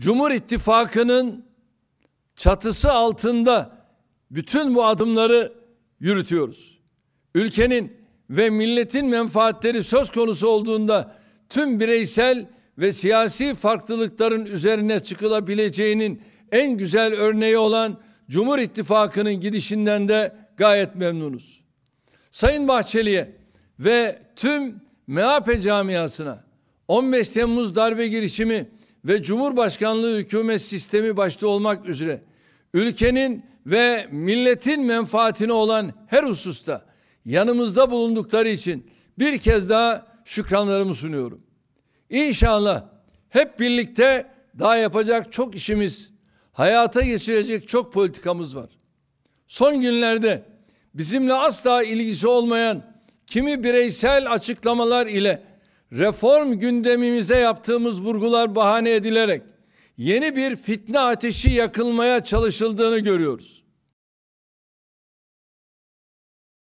Cumhur İttifakı'nın çatısı altında bütün bu adımları yürütüyoruz. Ülkenin ve milletin menfaatleri söz konusu olduğunda tüm bireysel ve siyasi farklılıkların üzerine çıkılabileceğinin en güzel örneği olan Cumhur İttifakı'nın gidişinden de gayet memnunuz. Sayın Bahçeli'ye ve tüm MHP camiasına 15 Temmuz darbe girişimi ve Cumhurbaşkanlığı hükümet sistemi başta olmak üzere ülkenin ve milletin menfaatine olan her hususta yanımızda bulundukları için bir kez daha şükranlarımı sunuyorum. İnşallah hep birlikte daha yapacak çok işimiz, hayata geçirecek çok politikamız var. Son günlerde bizimle asla ilgisi olmayan kimi bireysel açıklamalar ile reform gündemimize yaptığımız vurgular bahane edilerek yeni bir fitne ateşi yakılmaya çalışıldığını görüyoruz.